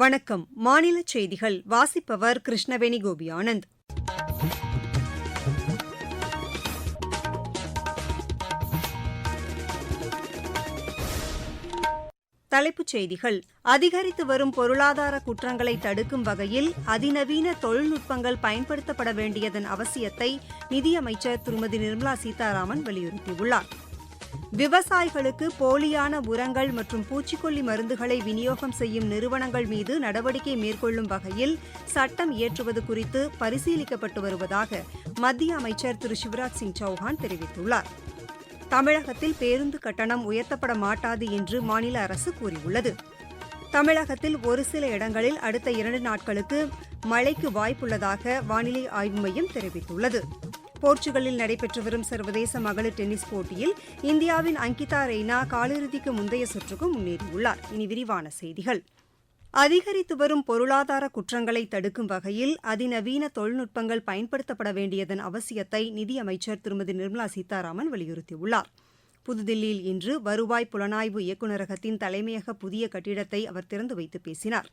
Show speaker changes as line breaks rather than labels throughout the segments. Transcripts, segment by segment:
வணக்கம் மாநில செய்திகள் வாசிப்பவர் கிருஷ்ணவேணி கோபி ஆனந்த் தலைப்புச் செய்திகள் அதிகரித்து வரும் பொருளாதார குற்றங்களை தடுக்கும் வகையில் அதிநவீன தொழில்நுட்பங்கள் பயன்படுத்தப்பட வேண்டியதன் அவசியத்தை நிதியமைச்சர் திருமதி நிர்மலா சீதாராமன் வலியுறுத்தியுள்ளாா் விவசாயிகளுக்கு போலியான உரங்கள் மற்றும் பூச்சிக்கொல்லி மருந்துகளை விநியோகம் செய்யும் நிறுவனங்கள் மீது நடவடிக்கை மேற்கொள்ளும் வகையில் சட்டம் இயற்றுவது குறித்து பரிசீலிக்கப்பட்டு வருவதாக மத்திய அமைச்சர் திரு சிவராஜ் சிங் சௌஹான் தெரிவித்துள்ளார் தமிழகத்தில் பேருந்து கட்டணம் உயர்த்தப்பட மாட்டாது என்று மாநில அரசு கூறியுள்ளது தமிழகத்தில் ஒரு சில இடங்களில் அடுத்த இரண்டு நாட்களுக்கு மழைக்கு வாய்ப்புள்ளதாக வானிலை ஆய்வு மையம் தெரிவித்துள்ளது போர்ச்சுகலில் நடைபெற்று வரும் சர்வதேச மகளிர் டென்னிஸ் போட்டியில் இந்தியாவின் அங்கிதா ரெய்னா காலிறுதிக்கு முந்தைய சுற்றுக்கு முன்னேறியுள்ளார் இனி விரிவான செய்திகள் அதிகரித்து வரும் பொருளாதார குற்றங்களை தடுக்கும் வகையில் அதிநவீன தொழில்நுட்பங்கள் பயன்படுத்தப்பட வேண்டியதன் அவசியத்தை நிதியமைச்சர் திருமதி நிர்மலா சீதாராமன் வலியுறுத்தியுள்ளார் புதுதில்லியில் இன்று வருவாய் புலனாய்வு இயக்குநரகத்தின் தலைமையக புதிய கட்டிடத்தை அவர் திறந்து வைத்து பேசினாா்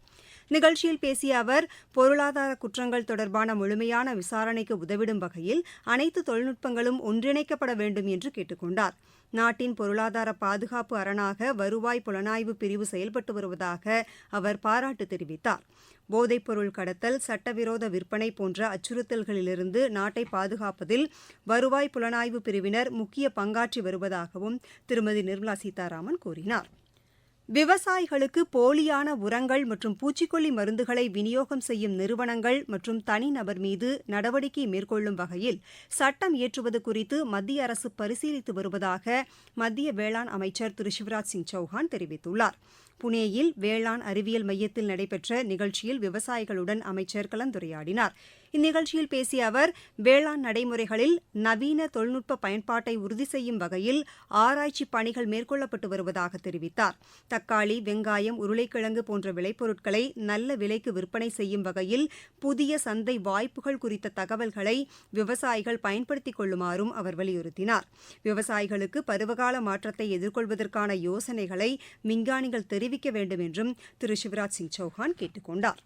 நிகழ்ச்சியில் பேசிய அவர் பொருளாதார குற்றங்கள் தொடர்பான முழுமையான விசாரணைக்கு உதவிடும் வகையில் அனைத்து தொழில்நுட்பங்களும் ஒன்றிணைக்கப்பட வேண்டும் என்று கேட்டுக் கொண்டார் நாட்டின் பொருளாதார பாதுகாப்பு அரணாக வருவாய் புலனாய்வு பிரிவு செயல்பட்டு வருவதாக அவர் பாராட்டு தெரிவித்தார் போதைப்பொருள் கடத்தல் சட்டவிரோத விற்பனை போன்ற அச்சுறுத்தல்களிலிருந்து நாட்டை பாதுகாப்பதில் வருவாய் புலனாய்வு பிரிவினர் முக்கிய பங்காற்றி வருவதாகவும் திருமதி நிர்மலா சீதாராமன் கூறினாா் விவசாயிகளுக்கு போலியான உரங்கள் மற்றும் பூச்சிக்கொல்லி மருந்துகளை விநியோகம் செய்யும் நிறுவனங்கள் மற்றும் தனிநபர் மீது நடவடிக்கை மேற்கொள்ளும் வகையில் சட்டம் இயற்றுவது குறித்து மத்திய அரசு பரிசீலித்து வருவதாக மத்திய வேளாண் அமைச்சர் திரு சிவராஜ் சிங் சௌஹான் தெரிவித்துள்ளார் புனேயில் வேளாண் அறிவியல் மையத்தில் நடைபெற்ற நிகழ்ச்சியில் விவசாயிகளுடன் அமைச்சர் கலந்துரையாடினாா் இந்நிகழ்ச்சியில் பேசிய அவர் வேளாண் நடைமுறைகளில் நவீன தொழில்நுட்ப பயன்பாட்டை உறுதி செய்யும் வகையில் ஆராய்ச்சி பணிகள் மேற்கொள்ளப்பட்டு வருவதாக தெரிவித்தார் தக்காளி வெங்காயம் உருளைக்கிழங்கு போன்ற விளைபொருட்களை நல்ல விலைக்கு விற்பனை செய்யும் வகையில் புதிய சந்தை வாய்ப்புகள் குறித்த தகவல்களை விவசாயிகள் பயன்படுத்திக் கொள்ளுமாறும் அவர் வலியுறுத்தினார் விவசாயிகளுக்கு பருவகால மாற்றத்தை எதிர்கொள்வதற்கான யோசனைகளை விஞ்ஞானிகள் தெரிவிக்க வேண்டும் என்றும் திரு சிவராஜ் சிங் சௌஹான் கேட்டுக் கொண்டாா்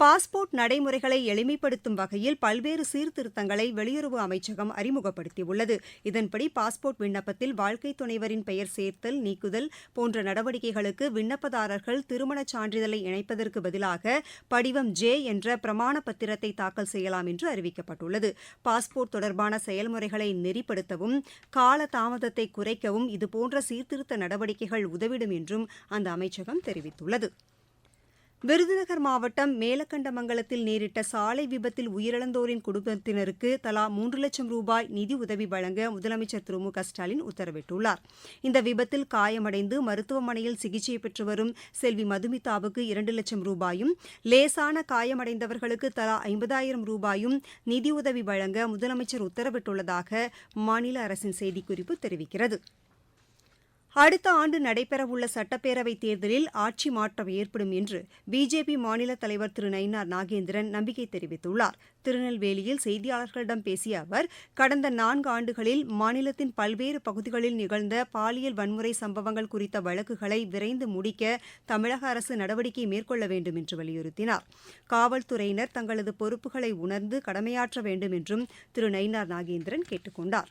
பாஸ்போர்ட் நடைமுறைகளை எளிமைப்படுத்தும் வகையில் பல்வேறு சீர்திருத்தங்களை வெளியுறவு அமைச்சகம் அறிமுகப்படுத்தியுள்ளது இதன்படி பாஸ்போர்ட் விண்ணப்பத்தில் வாழ்க்கை துணைவரின் பெயர் சேர்த்தல் நீக்குதல் போன்ற நடவடிக்கைகளுக்கு விண்ணப்பதாரர்கள் திருமணச் சான்றிதழை இணைப்பதற்கு பதிலாக படிவம் ஜே என்ற பிரமாண பத்திரத்தை தாக்கல் செய்யலாம் என்று அறிவிக்கப்பட்டுள்ளது பாஸ்போர்ட் தொடர்பான செயல்முறைகளை நெறிப்படுத்தவும் கால தாமதத்தை குறைக்கவும் இதுபோன்ற சீர்திருத்த நடவடிக்கைகள் உதவிடும் என்றும் அந்த அமைச்சகம் தெரிவித்துள்ளது விருதுநகர் மாவட்டம் மேலக்கண்டமங்கலத்தில் நேரிட்ட சாலை விபத்தில் உயிரிழந்தோரின் குடும்பத்தினருக்கு தலா மூன்று லட்சம் ரூபாய் நிதி உதவி வழங்க முதலமைச்சர் திரு மு க ஸ்டாலின் உத்தரவிட்டுள்ளார் இந்த விபத்தில் காயமடைந்து மருத்துவமனையில் சிகிச்சை பெற்று வரும் செல்வி மதுமிதாவுக்கு இரண்டு லட்சம் ரூபாயும் லேசான காயமடைந்தவர்களுக்கு தலா ஐம்பதாயிரம் ரூபாயும் நிதியுதவி வழங்க முதலமைச்சர் உத்தரவிட்டுள்ளதாக மாநில அரசின் செய்திக்குறிப்பு தெரிவிக்கிறது அடுத்த ஆண்டு நடைபெறவுள்ள சட்டப்பேரவைத் தேர்தலில் ஆட்சி மாற்றம் ஏற்படும் என்று பிஜேபி மாநில தலைவர் திரு நயினார் நாகேந்திரன் நம்பிக்கை தெரிவித்துள்ளார் திருநெல்வேலியில் செய்தியாளர்களிடம் பேசிய அவர் கடந்த நான்கு ஆண்டுகளில் மாநிலத்தின் பல்வேறு பகுதிகளில் நிகழ்ந்த பாலியல் வன்முறை சம்பவங்கள் குறித்த வழக்குகளை விரைந்து முடிக்க தமிழக அரசு நடவடிக்கை மேற்கொள்ள வேண்டும் என்று வலியுறுத்தினார் காவல்துறையினர் தங்களது பொறுப்புகளை உணர்ந்து கடமையாற்ற வேண்டும் என்றும் திரு நயினார் நாகேந்திரன் கேட்டுக் கொண்டாா்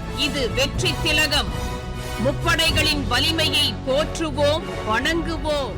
இது வெற்றி திலகம் முப்படைகளின் வலிமையை போற்றுவோம் வணங்குவோம்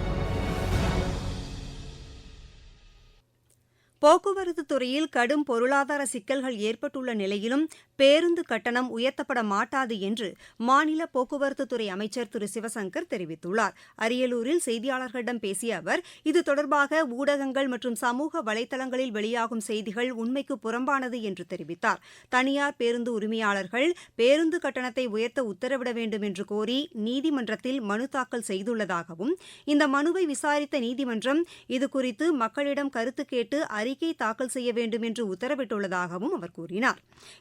போக்குவரத்து துறையில் கடும் பொருளாதார சிக்கல்கள் ஏற்பட்டுள்ள நிலையிலும் பேருந்து கட்டணம் உயர்த்தப்பட மாட்டாது என்று மாநில போக்குவரத்துத்துறை அமைச்சர் திரு சிவசங்கர் தெரிவித்துள்ளார் அரியலூரில் செய்தியாளர்களிடம் பேசிய அவர் இது தொடர்பாக ஊடகங்கள் மற்றும் சமூக வலைதளங்களில் வெளியாகும் செய்திகள் உண்மைக்கு புறம்பானது என்று தெரிவித்தார் தனியார் பேருந்து உரிமையாளர்கள் பேருந்து கட்டணத்தை உயர்த்த உத்தரவிட வேண்டும் என்று கோரி நீதிமன்றத்தில் மனு தாக்கல் செய்துள்ளதாகவும் இந்த மனுவை விசாரித்த நீதிமன்றம் இதுகுறித்து மக்களிடம் கருத்து கேட்டு அறிக்கை தாக்கல் செய்ய வேண்டும் என்று உத்தரவிட்டுள்ளதாகவும் அவர் கூறினார்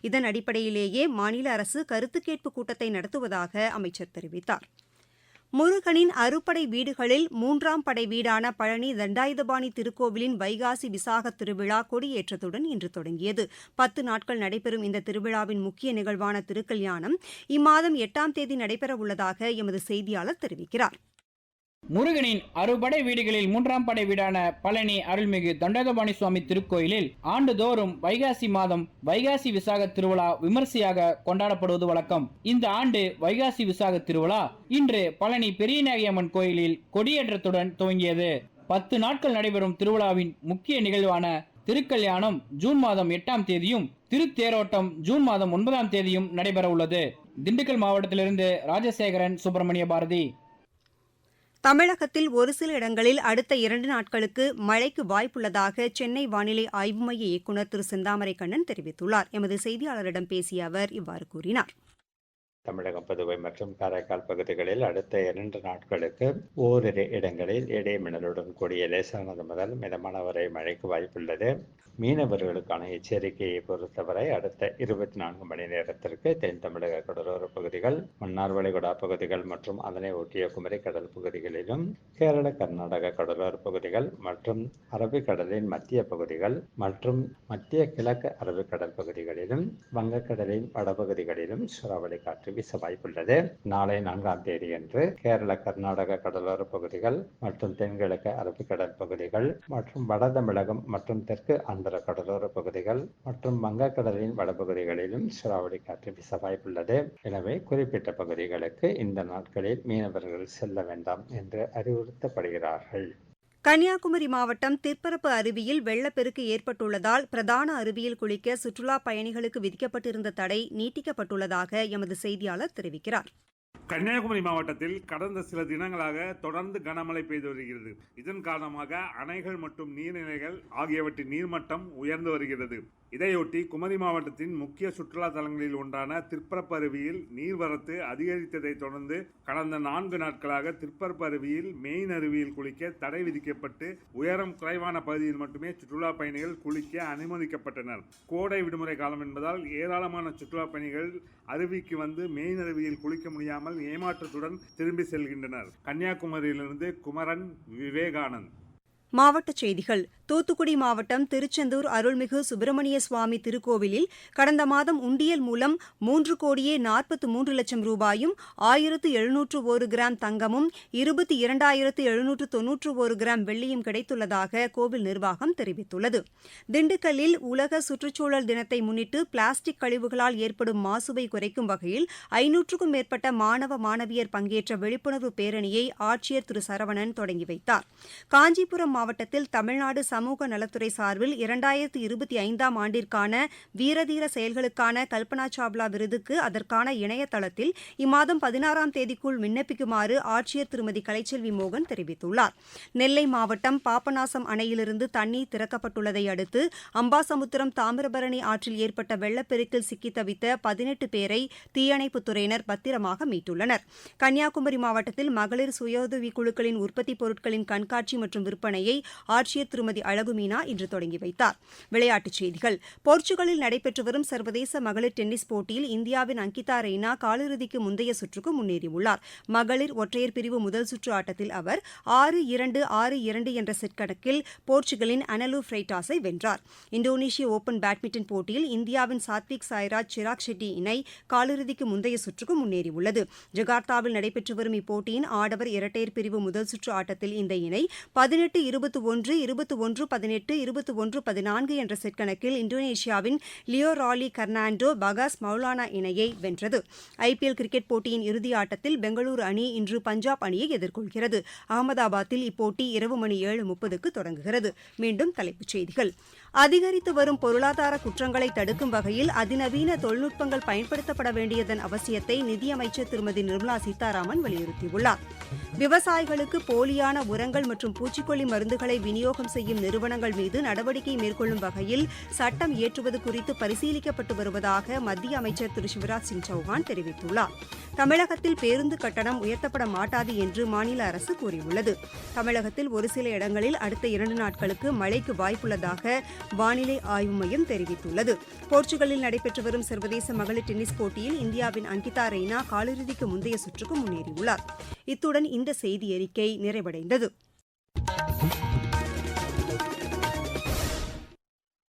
இதன் அடிப்படையிலேயே மாநில அரசு கருத்து கேட்பு கூட்டத்தை நடத்துவதாக அமைச்சர் தெரிவித்தார் முருகனின் அறுபடை வீடுகளில் மூன்றாம் படை வீடான பழனி தண்டாயுதபாணி திருக்கோவிலின் வைகாசி விசாக திருவிழா கொடியேற்றத்துடன் இன்று தொடங்கியது பத்து நாட்கள் நடைபெறும் இந்த திருவிழாவின் முக்கிய நிகழ்வான திருக்கல்யாணம் இம்மாதம் எட்டாம் தேதி நடைபெறவுள்ளதாக எமது செய்தியாளர் தெரிவிக்கிறாா்
முருகனின் அறுபடை வீடுகளில் மூன்றாம் படை வீடான பழனி அருள்மிகு தண்டகபாணி சுவாமி திருக்கோயிலில் ஆண்டுதோறும் வைகாசி மாதம் வைகாசி விசாக திருவிழா விமர்சையாக கொண்டாடப்படுவது வழக்கம் இந்த ஆண்டு வைகாசி விசாக திருவிழா இன்று பழனி நாகியம்மன் கோயிலில் கொடியேற்றத்துடன் துவங்கியது பத்து நாட்கள் நடைபெறும் திருவிழாவின் முக்கிய நிகழ்வான திருக்கல்யாணம் ஜூன் மாதம் எட்டாம் தேதியும் திருத்தேரோட்டம் ஜூன் மாதம் ஒன்பதாம் தேதியும் நடைபெற உள்ளது திண்டுக்கல் மாவட்டத்திலிருந்து ராஜசேகரன் சுப்பிரமணிய பாரதி
தமிழகத்தில் ஒருசில இடங்களில் அடுத்த இரண்டு நாட்களுக்கு மழைக்கு வாய்ப்புள்ளதாக சென்னை வானிலை ஆய்வு மைய இயக்குநர் திரு செந்தாமரை கண்ணன் தெரிவித்துள்ளார் எமது செய்தியாளரிடம் பேசிய அவர் இவ்வாறு கூறினாா்
தமிழகம் புதுவை மற்றும் காரைக்கால் பகுதிகளில் அடுத்த இரண்டு நாட்களுக்கு ஓரிரு இடங்களில் இடைமின்னலுடன் கூடிய லேசானது முதல் மிதமான வரை மழைக்கு வாய்ப்புள்ளது மீனவர்களுக்கான எச்சரிக்கையை பொறுத்தவரை அடுத்த இருபத்தி நான்கு மணி நேரத்திற்கு தென் தமிழக கடலோர பகுதிகள் மன்னார் வளைகுடா பகுதிகள் மற்றும் அதனை ஒட்டிய குமரி கடல் பகுதிகளிலும் கேரள கர்நாடக கடலோர பகுதிகள் மற்றும் அரபிக்கடலின் மத்திய பகுதிகள் மற்றும் மத்திய கிழக்கு அரபிக்கடல் பகுதிகளிலும் வங்கக்கடலின் வடபகுதிகளிலும் சூறாவளி காற்று வீச வாய்ப்புள்ளது நாளை நான்காம் தேதி என்று கேரள கர்நாடக கடலோர பகுதிகள் மற்றும் தென்கிழக்கு அரபிக்கடல் பகுதிகள் மற்றும் வட தமிழகம் மற்றும் தெற்கு ஆந்திர கடலோர பகுதிகள் மற்றும் வங்கக்கடலின் வடபகுதிகளிலும் சூறாவளி காற்று வீச வாய்ப்புள்ளது எனவே குறிப்பிட்ட பகுதிகளுக்கு இந்த நாட்களில் மீனவர்கள் செல்ல வேண்டாம் என்று அறிவுறுத்தப்படுகிறார்கள்
கன்னியாகுமரி மாவட்டம் திற்பரப்பு அருவியில் வெள்ளப்பெருக்கு ஏற்பட்டுள்ளதால் பிரதான அருவியில் குளிக்க சுற்றுலாப் பயணிகளுக்கு விதிக்கப்பட்டிருந்த தடை நீட்டிக்கப்பட்டுள்ளதாக எமது செய்தியாளர் தெரிவிக்கிறார்
கன்னியாகுமரி மாவட்டத்தில் கடந்த சில தினங்களாக தொடர்ந்து கனமழை பெய்து வருகிறது இதன் காரணமாக அணைகள் மற்றும் நீர்நிலைகள் ஆகியவற்றின் நீர்மட்டம் உயர்ந்து வருகிறது இதையொட்டி குமரி மாவட்டத்தின் முக்கிய சுற்றுலா தலங்களில் ஒன்றான திருப்பரப்பருவியில் நீர்வரத்து அதிகரித்ததைத் தொடர்ந்து கடந்த நான்கு நாட்களாக திருப்பரப்பருவியில் மெயின் அருவியில் குளிக்க தடை விதிக்கப்பட்டு உயரம் குறைவான பகுதியில் மட்டுமே சுற்றுலா பயணிகள் குளிக்க அனுமதிக்கப்பட்டனர் கோடை விடுமுறை காலம் என்பதால் ஏராளமான சுற்றுலா பயணிகள் அருவிக்கு வந்து மெயின் அருவியில் குளிக்க முடியாமல் ஏமாற்றத்துடன் திரும்பி செல்கின்றனர் கன்னியாகுமரியிலிருந்து குமரன் விவேகானந்த்
மாவட்டச் செய்திகள் தூத்துக்குடி மாவட்டம் திருச்செந்தூர் அருள்மிகு சுப்பிரமணிய சுவாமி திருக்கோவிலில் கடந்த மாதம் உண்டியல் மூலம் மூன்று கோடியே நாற்பத்து மூன்று லட்சம் ரூபாயும் ஆயிரத்து எழுநூற்று ஒரு கிராம் தங்கமும் இருபத்தி இரண்டாயிரத்து எழுநூற்று தொன்னூற்று ஒரு கிராம் வெள்ளியும் கிடைத்துள்ளதாக கோவில் நிர்வாகம் தெரிவித்துள்ளது திண்டுக்கல்லில் உலக சுற்றுச்சூழல் தினத்தை முன்னிட்டு பிளாஸ்டிக் கழிவுகளால் ஏற்படும் மாசுவை குறைக்கும் வகையில் ஐநூற்றுக்கும் மேற்பட்ட மாணவ மாணவியர் பங்கேற்ற விழிப்புணர்வு பேரணியை ஆட்சியர் திரு சரவணன் தொடங்கி வைத்தார் காஞ்சிபுரம் மாவட்டத்தில் தமிழ்நாடு சமூக நலத்துறை சார்பில் இரண்டாயிரத்தி இருபத்தி ஐந்தாம் ஆண்டிற்கான வீரதீர செயல்களுக்கான கல்பனா சாவ்லா விருதுக்கு அதற்கான இணையதளத்தில் இம்மாதம் பதினாறாம் தேதிக்குள் விண்ணப்பிக்குமாறு ஆட்சியர் திருமதி கலைச்செல்வி மோகன் தெரிவித்துள்ளார் நெல்லை மாவட்டம் பாபநாசம் அணையிலிருந்து தண்ணீர் திறக்கப்பட்டுள்ளதை அடுத்து அம்பாசமுத்திரம் தாமிரபரணி ஆற்றில் ஏற்பட்ட வெள்ளப்பெருக்கில் சிக்கி தவித்த பதினெட்டு பேரை தீயணைப்புத்துறையினர் பத்திரமாக மீட்டுள்ளனர் கன்னியாகுமரி மாவட்டத்தில் மகளிர் சுய உதவி குழுக்களின் உற்பத்தி பொருட்களின் கண்காட்சி மற்றும் விற்பனையை பயிற்சியை ஆட்சியர் திருமதி அழகுமீனா இன்று தொடங்கி வைத்தார் விளையாட்டுச் செய்திகள் போர்ச்சுகலில் நடைபெற்று வரும் சர்வதேச மகளிர் டென்னிஸ் போட்டியில் இந்தியாவின் அங்கிதா ரெய்னா காலிறுதிக்கு முந்தைய சுற்றுக்கு முன்னேறியுள்ளார் மகளிர் ஒற்றையர் பிரிவு முதல் சுற்று ஆட்டத்தில் அவர் ஆறு இரண்டு ஆறு இரண்டு என்ற செட் கணக்கில் போர்ச்சுகலின் அனலு ஃப்ரைட்டாஸை வென்றார் இந்தோனேஷிய ஓபன் பேட்மிண்டன் போட்டியில் இந்தியாவின் சாத்விக் சாய்ராஜ் சிராக் ஷெட்டி இணை காலிறுதிக்கு முந்தைய சுற்றுக்கு முன்னேறியுள்ளது ஜகார்த்தாவில் நடைபெற்று வரும் இப்போட்டியின் ஆடவர் இரட்டையர் பிரிவு முதல் சுற்று ஆட்டத்தில் இந்த இணை பதினெட்டு இருபத்தி ஒன்று இருபத்தி ஒன்று பதினெட்டு இருபத்தி ஒன்று பதினான்கு என்ற செட் கணக்கில் இந்தோனேஷியாவின் லியோராலி கர்னாண்டோ பகாஸ் மௌலானா இணையை வென்றது ஐபிஎல் கிரிக்கெட் போட்டியின் இறுதி ஆட்டத்தில் பெங்களூரு அணி இன்று பஞ்சாப் அணியை எதிர்கொள்கிறது அகமதாபாத்தில் இப்போட்டி இரவு மணி ஏழு முப்பதுக்கு தொடங்குகிறது மீண்டும் தலைப்புச் செய்திகள் அதிகரித்து வரும் பொருளாதார குற்றங்களை தடுக்கும் வகையில் அதிநவீன தொழில்நுட்பங்கள் பயன்படுத்தப்பட வேண்டியதன் அவசியத்தை நிதியமைச்சர் திருமதி நிர்மலா சீதாராமன் வலியுறுத்தியுள்ளார் விவசாயிகளுக்கு போலியான உரங்கள் மற்றும் பூச்சிக்கொல்லி மருந்துகளை விநியோகம் செய்யும் நிறுவனங்கள் மீது நடவடிக்கை மேற்கொள்ளும் வகையில் சட்டம் இயற்றுவது குறித்து பரிசீலிக்கப்பட்டு வருவதாக மத்திய அமைச்சர் திரு சிவராஜ் சிங் சௌஹான் தெரிவித்துள்ளார் தமிழகத்தில் பேருந்து கட்டணம் உயர்த்தப்பட மாட்டாது என்று மாநில அரசு கூறியுள்ளது தமிழகத்தில் ஒரு சில இடங்களில் அடுத்த இரண்டு நாட்களுக்கு மழைக்கு வாய்ப்புள்ளதாக வானிலை ஆய்வு மையம் தெரிவித்துள்ளது போர்ச்சுகலில் நடைபெற்று வரும் சர்வதேச மகளிர் டென்னிஸ் போட்டியில் இந்தியாவின் அங்கிதா ரெய்னா காலிறுதிக்கு முந்தைய சுற்றுக்கு முன்னேறியுள்ளார் இத்துடன் இந்த செய்தி அறிக்கை நிறைவடைந்தது